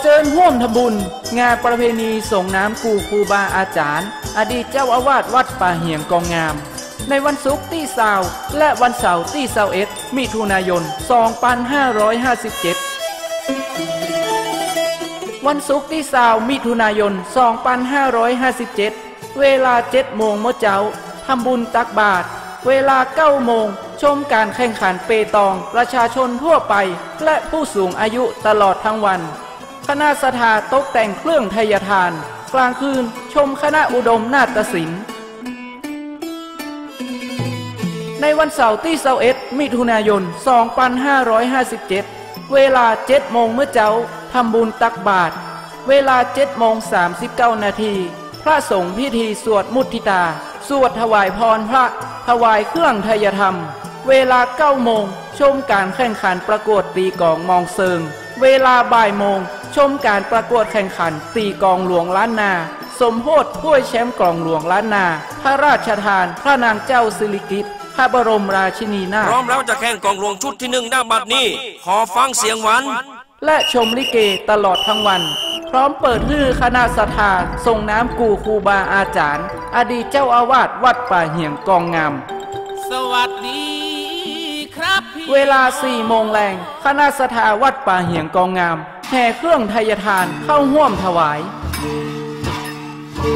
เจิญห่วมทำบุญ งานประเพณีส่งน้ำกูครูบาอาจารย์ อดีตเจ้าอาวาสวัดป่าเหียงกองงาม ในวันศุกร์ที่สาวและวันเสาร์ที่เสาเอ็ดมิถุนายน 2557 วันศุกร์ที่สาวมิถุนายน 2557 เวลา7โมงเมื่อเจ้าทำบุญตักบาตรเวลา9โมงชมการแข่งขันเปตอง ประชาชนทั่วไป และผู้สูงอายุตลอดทั้งวัน คณะสถาตกแต่งเครื่องทยทาน กลางคืนชมคณะอุดมนาฏศิลป์ ในวันเสาร์ที่21มิถุนายน 2557 เวลา7โมงเมื่อเจ้าทำบุญตักบาตร เวลา7โมง39 นาที พระสงฆ์พิธีสวดมุทิตา สวดถวายพรพระ ถวายเครื่องทยธรรม เวลา9โมงชมการแข่งขันประกวดตีกลองมองเซิง เวลาบ่ายโมง ชมการประกวดแข่งขันตีกลองหลวงล้านนา สมโพธถ้วยแชมป์กลองหลวงล้านนา พระราชทาน พระนางเจ้าสิริกิติ์พระบรมราชินีนาถพร้อมแล้วจะแข่งกองหลวงชุดที่หนึ่งหน้าบัดนี้ ขอฟังเสียงหวานและชมลิเกตลอดทั้งวัน พร้อมเปิดฮือคณะสถาส่งน้ำกูครูบาอาจารย์ อดีตเจ้าอาวาสวัดป่าเหียงกองงาม สวัสดีครับพี่เวลาสี่โมงแรงคณะสถาวัดป่าเหียงกองงาม แห่เครื่องทยทานเข้าห่วมถวาย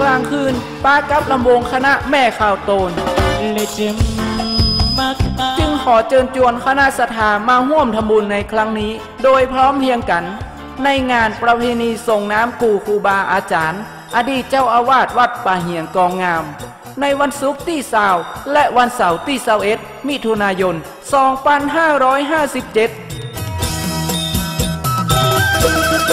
กลางคืนป้ากับลำวงคณะแม่ข่าวโตน จึงขอเชิญชวนคณะสถามาห่วมทำบุญในครั้งนี้ โดยพร้อมเพียงกัน ในงานประเพณีส่งน้ำกูครูบาอาจารย์ อดีตเจ้าอาวาสวัดป่าเหียงกองงาม ในวันศุกร์ที่สาวและวันเสาร์ที่สาเอ็ดมิถุนายน 2557 Thank you.